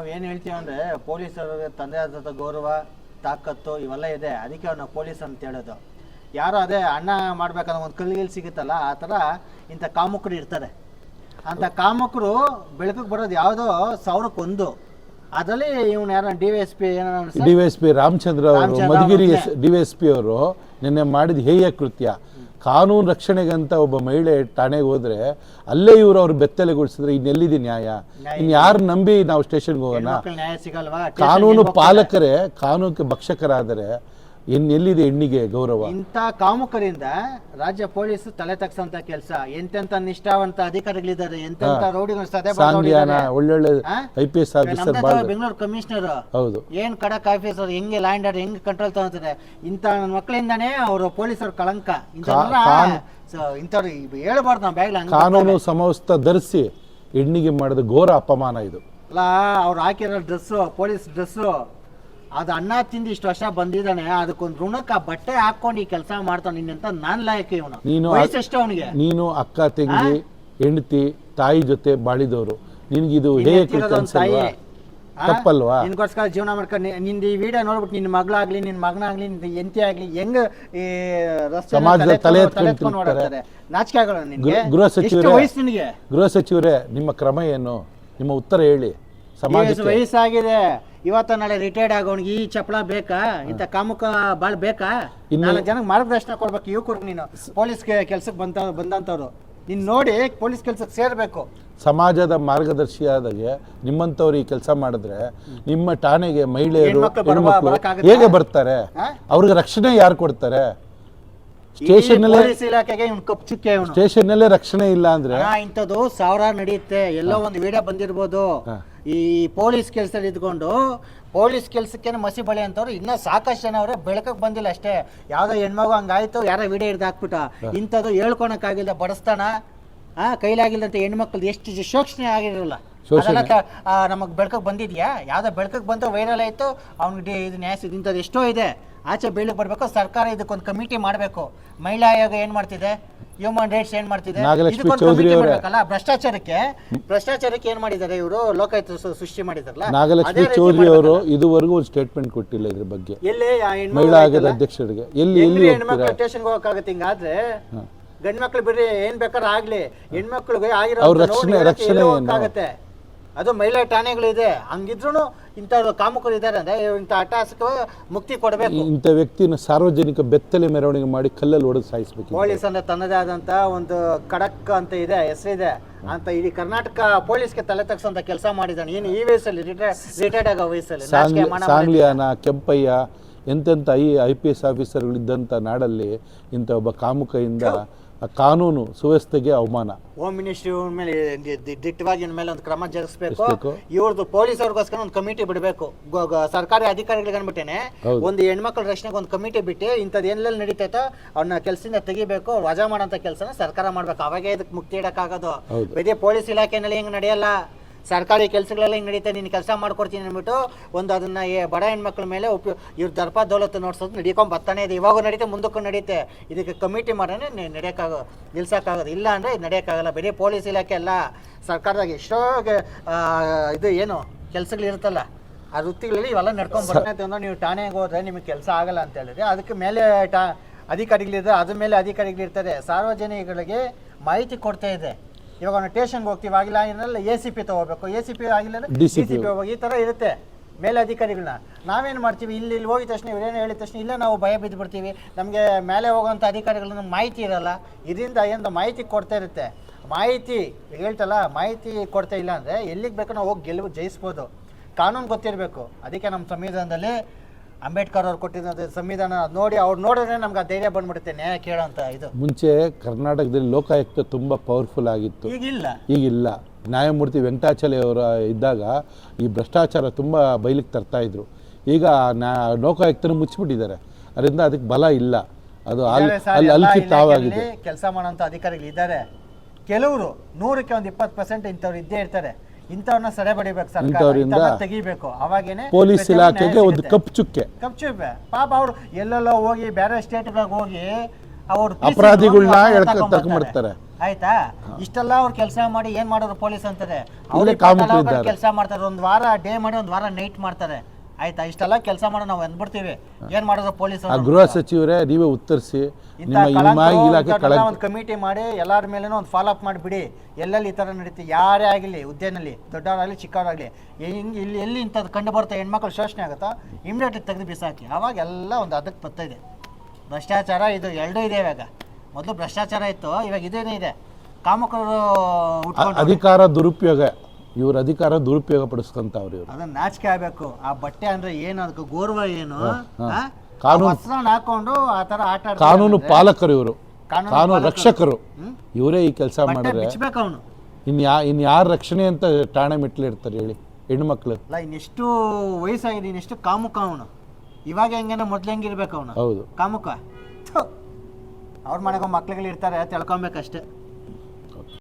ನಾವು ಏನು ಹೇಳ್ತೀವಿ ಅಂದರೆ ಪೊಲೀಸರಿಗೆ ತಂದೆ ಆದ ಗೌರವ ತಾಕತ್ತು ಇವೆಲ್ಲ ಇದೆ. ಅದಕ್ಕೆ ಅವ್ನ ಪೊಲೀಸ್ ಅಂತ ಹೇಳೋದು. ಯಾರು ಅದೇ ಅಣ್ಣ ಮಾಡ್ಬೇಕನ್ನೋ ಒಂದು ಕಲ್ಲಿಗೆಲ್ಲಿ ಸಿಗುತ್ತಲ್ಲ ಆ ಥರ ಇಂಥ ಕಾಮುಕರು ಇರ್ತಾರೆ. ಅಂಥ ಕಾಮುಕರು ಬೆಳಕಿಗೆ ಬರೋದು ಯಾವುದೋ ಸಾವಿರಕ್ಕೊಂದು ಅದರಲ್ಲಿ ಇವನು ಯಾರ ಡಿ ಎಸ್ ಪಿ ಏನೋ ಡಿ ಎಸ್ ಪಿ ರಾಮಚಂದ್ರ ಅವರು ಮಧುಗಿರಿ ಡಿ ಎಸ್ ಪಿ ಅವರು ನಿನ್ನೆ ಮಾಡಿದ ಹೇಯ ಕೃತ್ಯ. ಕಾನೂನು ರಕ್ಷಣೆಗಂತ ಒಬ್ಬ ಮಹಿಳೆ ಠಾಣೆಗೆ ಹೋದ್ರೆ ಅಲ್ಲೇ ಇವರು ಅವ್ರು ಬೆತ್ತಲೆಗೊಳಿಸಿದ್ರೆ ಇನ್ನೆಲ್ಲಿದೆ ನ್ಯಾಯ? ಇನ್ನು ಯಾರು ನಂಬಿ ನಾವು ಸ್ಟೇಷನ್ಗೆ ಹೋಗೋಣ? ಕಾನೂನು ಪಾಲಕರೇ ಕಾನೂನಿಗೆ ಭಕ್ಷಕರಾದರೆ ಇನ್ನೆಲ್ಲಿದೆ ಹೆಣ್ಣಿಗೆ ಗೌರವ? ಇಂಥ ಕಾಮುಕರಿಂದ ರಾಜ್ಯ ಪೊಲೀಸ್ ತಲೆ ತಗ್ಸಂತ ಕೆಲಸ. ಎಂತೆಂತ ನಿಷ್ಠಾವಂತ ಅಧಿಕಾರಿಗಳಿದ್ದಾರೆ ಎಂತೆಂತ ರೌಡಿಗಳು ಸದೆ ಸಾಂಗ್ಲಿಯಾನ ಒಳ್ಳೊಳ್ಳೆ? I P S officer Bengaluru commissioner ಹೌದು. ಏನ್ ಕಡಕ್ ಆಫೀಸರ್ ಹೆಂಗೆ ಲ್ಯಾಂಡ್ ಆರ್ಡರ್ ಹೆಂಗ್ ಕಂಟ್ರೋಲ್ ತಗೋತಾರೆ ಇಂಥ ನನ್ನ ಮಕ್ಕಳಿಂದಾನೇ ಅವರು ಪೊಲೀಸರು ಕಳಂಕ. ಇಂಥವ್ರು ಹೇಳ್ಬಾರ್ದು ನಾವು ಬ್ಯಾಗ್ಲ ಕಾನೂನು ಸಮವಸ್ತ ಧರಿಸಿ ಹೆಣ್ಣಿಗೆ ಮಾಡಿದ ಘೋರ ಅಪಮಾನ ಇದು. ಅಲ್ಲ ಅವ್ರು ಹಾಕಿರೋ ಡ್ರೆಸ್ಸು ಪೊಲೀಸ್ ಡ್ರೆಸ್ಸು ಅದು ಅನ್ನ ತಿಂದು ಇಷ್ಟು ವರ್ಷ ಬಂದಿದ್ದಾನೆ ಅದಕ್ಕೊಂದು ಋಣಕ್ಕೆ ಆ ಬಟ್ಟೆ ಹಾಕೊಂಡು ಈ ಕೆಲಸ ಮಾಡ್ತಾನೆ ನಿನ್ನಂತ ನಾನ್ ಲಾಯಕ ಇವನು. ನೀನು ವಯಸ್ಸೆಷ್ಟು ಅವನಿಗೆ. ನೀನು ಅಕ್ಕ ತಂಗಿ ಹೆಂಡತಿ ತಾಯಿ ಜೊತೆ ಬಾಳಿದವರು. ನಿನ್ಗಿದು ಹೇಗೆ ಅನ್ಸಲ್ವಾ ತಪ್ಪಲ್ವಾ? ನಿನ್ಗೋಸ್ಕರ ಜೀವನ ಮಾಡ್ಕೊಂಡು ನಿಂದ ಈ ವಿಡಿಯೋ ನೋಡ್ಬಿಟ್ಟು ನಿನ್ನ ಮಗಳಾಗ್ಲಿ ನಿನ್ನ ಮಗನಾಗ್ಲಿ ನಿನ್ನ ಎಂತಿ ಆಗ್ಲಿ ಹೆಂಗ್ ಈ ಸಮಾಜದಲ್ಲಿ ತಲೆ ಎತ್ಕೊಂಡು ನೋಡ್ತಾರೆ ನಾಚಿಕೆ ಆಗಲ್ಲ ನಿನ್ಗೆ. ಗೃಹ ಸಚಿವರೇ ಗೃಹ ಸಚಿವರೇ ನಿಮ್ಮ ಕ್ರಮ ಏನು? ನಿಮ್ಮ ಉತ್ತರ ಹೇಳಿ. ಎಷ್ಟು ವಯಸ್ಸಾಗಿದೆ. ಇವತ್ತ ನಾಳೆ ರಿಟೈರ್ಡ್ ಆಗೋನಿಗೆ ಈ ಚಪ್ಪಳ ಬೇಕಾ? ಇಂಥ ಕಾಮುಕ ಬಾಳ್ ಬೇಕಾ? ಇನ್ನು- ನಾಲ್ಕು ಜನಕ್ಕೆ ಮಾರ್ಗದರ್ಶನ ಕೊಡ್ಬೇಕು ಯುವಕರು ನೀನು. ಪೊಲೀಸ್ ಕೆಲ್ಸಕ್ಕೆ ಬಂತ ಬಂದಂತವ್ರು ನೀನ್ ನೋಡಿ ಪೊಲೀಸ್ ಕೆಲ್ಸಕ್ಕೆ ಸೇರ್ಬೇಕು. ಸಮಾಜದ ಮಾರ್ಗದರ್ಶಿಯಾದಾಗೆ ನಿಮ್ಮಂಥವ್ರು ಈ ಕೆಲಸ ಮಾಡಿದ್ರೆ ನಿಮ್ಮ ಠಾಣೆಗೆ ಮಹಿಳೆಯರು ಹೇಗೆ ಬರ್ತಾರೆ? ಅವ್ರಿಗೆ ರಕ್ಷಣೆ ಯಾರು ಕೊಡ್ತಾರೆ? ಸ್ಟೇಷನ್ ಸ್ಟೇಷನ್ನಲ್ಲೇ ರಕ್ಷಣೆ ಇಲ್ಲ ಅಂದ್ರೆ ಇಂಥದ್ದು ಸಾವಿರ ನಡೆಯುತ್ತೆ. ಎಲ್ಲೋ ಒಂದು ವಿಡಿಯೋ ಬಂದಿರ್ಬೋದು. ಈ ಪೊಲೀಸ್ ಕೆಲಸದಲ್ಲಿ ಇದ್ಕೊಂಡು ಪೊಲೀಸ್ ಕೆಲಸಕ್ಕೆ ಮಸಿ ಬಳೆ ಅಂತವ್ರು ಇನ್ನೂ ಸಾಕಷ್ಟು ಜನ ಅವರೇ ಬೆಳಕಕ್ಕೆ ಬಂದಿಲ್ಲ ಅಷ್ಟೇ. ಯಾವುದೋ ಹೆಣ್ಮಗು ಹಂಗಾಯ್ತು ಯಾರೋ ವಿಡಿಯೋ ಹಿಡ್ದು ಹಾಕ್ಬಿಟ್ಟ. ಇಂಥದ್ದು ಹೇಳ್ಕೊಳಕ್ಕಾಗಿಲ್ಲ ಬಡಸ್ತಾನ ಆ ಕೈಲಾಗಿಲ್ಲಂತ ಹೆಣ್ಮಕ್ಳದ್ದು ಎಷ್ಟು ಶೋಷಣೆ ಆಗಿರಲಿಲ್ಲ. ನಮಗೆ ಬೆಳಕಕ್ಕೆ ಬಂದಿದ್ಯಾ? ಯಾವ್ದೋ ಬೆಳಕಕ್ಕೆ ಬಂದು ವೈರಲ್ ಆಯ್ತು ಅವ್ನಿಗೆ ಇದು ನ್ಯಾಯ ಇಂಥದ್ದು ಎಷ್ಟೋ ಇದೆ. ಆಚೆ ಬೆಳಗ್ಗೆ ಬರಬೇಕು ಸರ್ಕಾರ ಇದಕ್ಕೊಂದು ಕಮಿಟಿ ಮಾಡಬೇಕು. ಮಹಿಳಾ ಆಯೋಗ ಏನ್ ಮಾಡ್ತಿದೆ? ಹ್ಯೂಮನ್ ರೈಟ್ಸ್ ಏನ್ ಮಾಡ್ತಿದೆ? ನಾಗಲಕ್ಷ್ಮಿ ಇದಕ್ಕೊಂದು ಚೌಧರಿ committee ಅವರೇ. ಮಾಡ್ಬೇಕಲ್ಲ? ಭ್ರಷ್ಟಾಚಾರಕ್ಕೆ ಭ್ರಷ್ಟಾಚಾರಕ್ಕೆ ಏನ್ ಮಾಡಿದ್ದಾರೆ ಇವರು? ಲೋಕಾಯುತ ಸೃ- ಸೃಷ್ಟಿ ಮಾಡಿದಾರಲ್ಲ? ನಾಗಲಕ್ಷ್ಮಿ ಚೌಧರಿ ಅವರು ಇದುವರೆಗೂ ಒಂದು ಸ್ಟೇಟ್ಮೆಂಟ್ ಕೊಟ್ಟಿಲ್ಲ ಇದ್ರ ಬಗ್ಗೆ. ಎಲ್ಲಿ ಆ ಹೆಣ್ಮಕ್ಳು ಮಹಿಳಾ ಆಯೋಗದ ಆಯ್ತಲ್ಲ, ಅಧ್ಯಕ್ಷರಿಗೆ. ಎಲ್ಲಿ ಎಲ್ಲಿ ಎಲ್ಲಿ ಹೋಗ್ತೀರಾ? ಹೆಣ್ಮಕ್ಳು ಸ್ಟೇಷನ್ಗೆ ಹೋಗಕ್ಕಾಗತ್ತೆ ಹಿಂಗಾದ್ರೆ? ಗಂಡ್ಮಕ್ಳು ಬಿಡ್ರಿ ಏನ್ ಬೇಕಾದ್ರೆ ಆಗ್ಲಿ. ಹೆಣ್ಮಕ್ಳಿಗೆ ಆಗಿರೋ ಅವ್ರ ರಕ್ಷಣೆ- ರಕ್ಷಣೆ ಏನು? ಅದು ಮಹಿಳಾ ಠಾಣೆಗಳಿದೆ. ಹಂಗಿದ್ರು ಇಂಥ ಕಾಮುಕರು ಇದ್ದಾರೆ ಅಂದ್ರೆ ಇಂಥ ಅಟ್ಟಾಸಕ ಮುಕ್ತಿ ಕೊಡಬೇಕು. ಇಂಥ ವ್ಯಕ್ತಿನ ಸಾರ್ವಜನಿಕ ಬೆತ್ತಲೆ ಮೆರವಣಿಗೆ ಮಾಡಿ ಕಲ್ಲಲ್ಲಿ ಹೊಡೆದು ಸಾಯಿಸ್ಬೇಕು. ಪೊಲೀಸ್ ಅಂದ್ರೆ ತನ್ನದೇ ಆದಂತ ಒಂದು ಖಡಕ್ ಅಂತ ಇದೆ ಹೆಸರಿದೆ ಅಂತ ಇಡೀ ಕರ್ನಾಟಕ ಪೊಲೀಸ್ಗೆ ತಲೆ ತಗ್ಸಂತ ಕೆಲಸ ಮಾಡಿದ್ದಾನೆ. ಏನು ಈ ವಯಸ್ಸಲ್ಲಿ ರಿಟೈರ್ಡ್ ಆಗೋ ವಯಸ್ಸಲ್ಲಿ ಸಾಂಗ್ಲಿಯಾನ ಕೆಂಪಯ್ಯ ಎಂತೆಂಥ ಐ ಐ ಪಿ ಎಸ್ ಆಫೀಸರ್ಗಳಿದ್ದಂಥ ನಾಡಲ್ಲಿ ಇಂಥ ಒಬ್ಬ ಕಾಮುಕಯಿಂದ ಕಾನೂನು ಸುವ್ಯವಸ್ಥೆಗೆ ಅವಮಾನ. ಹೋಮ್ ಮಿನಿಸ್ಟ್ರಿ ಮೇಲೆ ದಿಟ್ಟವಾಗಿ ಮೇಲೆ ಒಂದು ಕ್ರಮ ಜರುಗಿಸಬೇಕು. ಇವ್ರದ್ದು ಪೊಲೀಸ್ ಅವ್ರಿಗೋಸ್ಕರ ಒಂದು ಕಮಿಟಿ ಬಿಡಬೇಕು. ಸರ್ಕಾರಿ ಅಧಿಕಾರಿಗಳಿಗೆ ಅನ್ಬಿಟ್ಟೇನೆ. ಒಂದು ಹೆಣ್ಮಕ್ಳ ರಕ್ಷಣೆಗೆ ಒಂದು ಕಮಿಟಿ ಬಿಟ್ಟು ಇಂಥದ್ದು ಎಲ್ಲೆಲ್ಲಿ ನಡೀತೈತೋ ಅವ್ರನ್ನ ಕೆಲಸದಿಂದ ತೆಗಿಬೇಕು. ವಜಾ ಮಾಡೋಂಥ ಕೆಲಸನ ಸರ್ಕಾರ ಮಾಡ್ಬೇಕು. ಅವಾಗೇ ಇದಕ್ಕೆ ಮುಕ್ತಿ ಇಡಕ್ಕಾಗೋದು. ಇದೇ ಪೊಲೀಸ್ ಇಲಾಖೆನಲ್ಲಿ ಹೆಂಗೆ ನಡೆಯಲ್ಲ. ಸರ್ಕಾರಿ ಕೆಲಸಗಳೆಲ್ಲ ಹಿಂಗೆ ನಡೀತಾ ನೀನು ಕೆಲಸ ಮಾಡ್ಕೊಡ್ತೀನಿ ಅಂದ್ಬಿಟ್ಟು ಒಂದು ಅದನ್ನ ಏ- ಬಡ ಹೆಣ್ಮಕ್ಳ ಮೇಲೆ ಉಪಯೋಗ ಇವ್ರ ದರ್ಪ ದೌಲತ್ತು ನೋಡ್ಸೋದು ನಡಿಕೊಂಡು ಬರ್ತಾನೆ ಇದೆ. ಇವಾಗ ನಡೀತೆ ಮುಂದಕ್ಕೂ ನಡೀತೆ. ಇದಕ್ಕೆ ಕಮಿಟಿ ಮಾಡೋಣ ನಡೆಯೋಕ್ಕಾಗೋ ನಿಲ್ಸೋಕ್ಕಾಗೋದು. ಇಲ್ಲ ಅಂದರೆ ಇದು ನಡೆಯೋಕ್ಕಾಗಲ್ಲ ಬರೀ ಪೊಲೀಸ್ ಇಲಾಖೆ ಅಲ್ಲ. ಸರ್ಕಾರದಾಗ ಎಷ್ಟೋ ಇದು ಏನು ಕೆಲಸಗಳಿರುತ್ತಲ್ಲ ಆ ವೃತ್ತಿಗಳಲ್ಲಿ ಇವೆಲ್ಲ ನಡ್ಕೊಂಡು ಬರ್ತಾನೆ ಅಂತ ನೀವು ಠಾಣೆಗೆ ಹೋದ್ರೆ ನಿಮಗೆ ಕೆಲಸ ಆಗಲ್ಲ ಅಂತ ಹೇಳಿದ್ರೆ ಅದಕ್ಕೆ ಮೇಲೆ ಟಾ ಅಧಿಕಾರಿಗಳಿದ್ರೆ ಅದ್ರ ಮೇಲೆ ಅಧಿಕಾರಿಗಳಿರ್ತಾರೆ. ಸಾರ್ವಜನಿಕರಿಗೆ ಮಾಹಿತಿ ಕೊಡ್ತಾ ಇದೆ. ಇವಾಗ ನಾವು ಟೇಷನ್ಗೆ ಹೋಗ್ತೀವಿ ಆಗಿಲ್ಲ ಏನಲ್ಲ ಎ ಸಿ ಪಿ ತಗೋಬೇಕು. ಎ ಸಿ ಪಿ ಆಗಿಲ್ಲ ಡಿ ಸಿ ಪಿ ಹೋಗಿ ಈ ಥರ ಇರುತ್ತೆ. ಮೇಲೆ ಅಧಿಕಾರಿಗಳನ್ನ ನಾವೇನು ಮಾಡ್ತೀವಿ? ಇಲ್ಲಿ ಇಲ್ಲಿ ಹೋಗಿದ ತಕ್ಷಣ ಇವ್ರೇನು ಹೇಳಿದ ತಕ್ಷಣ ಇಲ್ಲ ನಾವು ಭಯ ಬಿದ್ದು ಬಿಡ್ತೀವಿ ನಮಗೆ ಮೇಲೆ ಹೋಗೋಂಥ ಅಧಿಕಾರಿಗಳನ್ನ ಮಾಹಿತಿ ಇರಲ್ಲ. ಇದರಿಂದ ಏನು ಮಾಹಿತಿ ಕೊಡ್ತಾ ಇರುತ್ತೆ? ಮಾಹಿತಿ ಹೇಳ್ತಲ್ಲ ಮಾಹಿತಿ ಕೊಡ್ತಾ ಇಲ್ಲ ಅಂದರೆ ಎಲ್ಲಿಗೆ ಬೇಕು ನಾವು ಹೋಗಿ ಗೆಲುವು ಜಯಿಸ್ಬೋದು. ಕಾನೂನು ಗೊತ್ತಿರಬೇಕು. ಅದಕ್ಕೆ ನಮ್ಮ ಸಂವಿಧಾನದಲ್ಲಿ ಅಂಬೇಡ್ಕರ್ ಅವ್ರು ಕೊಟ್ಟಿದ್ದ ಸಂವಿಧಾನ ಅದ್ ನೋಡಿ ಅವ್ರು ನೋಡಿದ್ರೆ ನಮ್ಗೆ ಆ ಧೈರ್ಯ ಬಂದ್ಬಿಡುತ್ತೆ ನ್ಯಾಯ ಕೇಳೋಂತ ಇದು. ಮುಂಚೆ ಕರ್ನಾಟಕದಲ್ಲಿ ಲೋಕಾಯುಕ್ತ ತುಂಬ ಪವರ್ಫುಲ್ ಆಗಿತ್ತು. ಈಗಿಲ್ಲ. ಈಗಿಲ್ಲ. ನ್ಯಾಯಮೂರ್ತಿ ವೆಂಕಟಾಚಲ ಅವರ ಇದ್ದಾಗ ಈ ಭ್ರಷ್ಟಾಚಾರ ತುಂಬ ಬಯಲಿಗೆ ತರ್ತಾ ಇದ್ರು. ಈಗ ನ್ಯಾ ಲೋಕಾಯುಕ್ತನ ಮುಚ್ಚಿಬಿಟ್ಟಿದ್ದಾರೆ. ಅದರಿಂದ ಅದಕ್ಕೆ ಬಲ ಇಲ್ಲ. ಅದು ಅಲ್ಲಿ ತಾವಾಗಿದೆ ಕೆಲಸ ಮಾಡೋಂಥ ಅಧಿಕಾರಿಗಳು ಇದ್ದಾರೆ ಕೆಲವರು ನೂರಕ್ಕೆ ಒಂದು ಇಪ್ಪತ್ತು ಪರ್ಸೆಂಟ್ ಇಂಥವ್ರು ಇದ್ದೇ ಇರ್ತಾರೆ. ಇಂಥವ್ರನ್ನ ಸಡೆ ಬಡಿಬೇಕು ಸರ್ಕಾರ ಇಂಥವ್ರಿಂದ ಇಂಥವ್ರನ್ನ ತೆಗಿಬೇಕು. ಅವಾಗೇನೆ ಪೊಲೀಸ್ ಪ್ರತಿಯೊಂದು ನ್ಯಾಯ ಇಲಾಖೆಗೆ ಒಂದು ಸಿಗುತ್ತೆ. ಕಪ್ಪು ಚುಕ್ಕೆ. ಕಪ್ಚುಪ್ಪೆ ಪಾಪ ಅವ್ರು ಎಲ್ಲೆಲ್ಲೋ ಹೋಗಿ ಬೇರೆ ಸ್ಟೇಟ್ಗಳಿಗೆ ಹೋಗಿ ಅವ್ರು ಅಪರಾಧಿಗಳ್ನ ಎಳ್ಕ ಬರ್ತಾರೆ. ಆಯ್ತಾ? ಇಷ್ಟೆಲ್ಲ ಅವ್ರು ಕೆಲಸ ಮಾಡಿ ಏನ್ ಮಾಡೋರು ಪೊಲೀಸ್ ಅಂತಾರೆ? ಅವ್ರಿಗೆ ಕಾಮುಕರು ಇದ್ದಾರೆ. ಕೆಲಸ ಮಾಡ್ತಾರೆ. ಒಂದ್ ವಾರ ಡೇ ಮಾಡಿ ಒಂದ್ ವಾರ ನೈಟ್ ಮಾಡ್ತಾರೆ. ಆಯ್ತಾ ಇಷ್ಟೆಲ್ಲ ಕೆಲಸ ಮಾಡೋ ನಾವು ಅಂದ್ಬಿಡ್ತೀವಿ ಏನ್ ಮಾಡೋದು ಪೊಲೀಸ್ ಆ ಗೃಹ ಸಚಿವರೇ ನೀವೇ ಉತ್ತರಿಸಿ. ನಿಮ್ಮ ನಿಮ್ಮ ಇಲಾಖೆ ಕಳ ಒಂದು ಕಮಿಟಿ ಮಾಡಿ ಎಲ್ಲರ ಮೇಲೇನೂ ಒಂದು ಫಾಲೋ ಅಪ್ ಮಾಡಿಬಿಡಿ. ಎಲ್ಲೆಲ್ಲಿ ಈ ಥರ ನಡೀತಿ? ಯಾರೇ ಆಗಲಿ ಹುದ್ದೆನಲ್ಲಿ ದೊಡ್ಡವರಾಗಲಿ ಚಿಕ್ಕವರಾಗಲಿ ಹಿಂಗೆ ಇಲ್ಲಿ ಎಲ್ಲಿ ಇಂಥದ್ದು ಕಂಡು ಬರ್ತಾ ಹೆಣ್ಮಕ್ಳು ಶೋಷಣೆ ಆಗುತ್ತಾ? ಇಮ್ಮಿಡಿಯೇಟ್ ತೆಗೆದು ಬಿಸಾಕಿ. ಆವಾಗ ಎಲ್ಲ ಒಂದು ಅದಕ್ಕೆ ಬರ್ತಾ ಇದೆ. ಭ್ರಷ್ಟಾಚಾರ ಇದು ಎರಡೂ ಇದೆ ಇವಾಗ. ಮೊದಲು ಭ್ರಷ್ಟಾಚಾರ ಇತ್ತು ಇವಾಗ ಇದೇನೇ ಇದೆ. ಕಾಮಕರು ಅಧಿಕಾರ ದುರುಪಯೋಗ. ಇವ್ರ ಅಧಿಕಾರ ದುರುಪಯೋಗ ಪಡಿಸ್ಕೊಂತಾವ್ರಿ ಇವರು. ಅದನ್ನ ನಾಚಿಕೆ ಆಗ್ಬೇಕು. ಆ ಬಟ್ಟೆ ಅಂದ್ರೆ ಏನು ಅದಕ್ಕೆ ಗೌರವ ಏನು? ಆ? ಕಾನೂನು- ಆ ವಸ್ತ್ರನ ಹಾಕೊಂಡು ಆ ಆಟ ಆಡ್ತಾರೆ ಕಾನೂನು ಅಂದ್ರೆ? ಪಾಲಕರು ಇವರು. ಕಾನೂನು ಕಾನೂನು ರಕ್ಷಕರು? ಇವರೇ ಈ ಕೆಲಸ ಬಟ್ಟೆ ಮಾಡಿದ್ರೆ ಬಿಚ್ಚಬೇಕು ಅವನು. ಇನ್ ಯಾ ಇನ್ ಯಾರ ರಕ್ಷಣೆ ಅಂತ ಠಾಣೆ ಮೆಟ್ಲಿರ್ತಾರೆ ಹೇಳಿ ಹೆಣ್ಮಕ್ಳು ಅಲ್ಲ ಇನ್ನೆಷ್ಟು ವಯಸ್ಸಾಗಿದೆ ಇನ್ನೆಷ್ಟು ಕಾಮುಕ ಅವನು. ಇವಾಗ ಹೆಂಗೇನ ಮೊದ್ಲು ಹೆಂಗಿರ್ಬೇಕು ಅವನು? ಹೌದು. ಕಾಮುಕ? ಥು. ಅವ್ರ ಮನೆಗೆ ಮಕ್ಳುಗಳು ಇರ್ತಾರೆ ತಿಳ್ಕೊಬೇಕಷ್ಟೇ.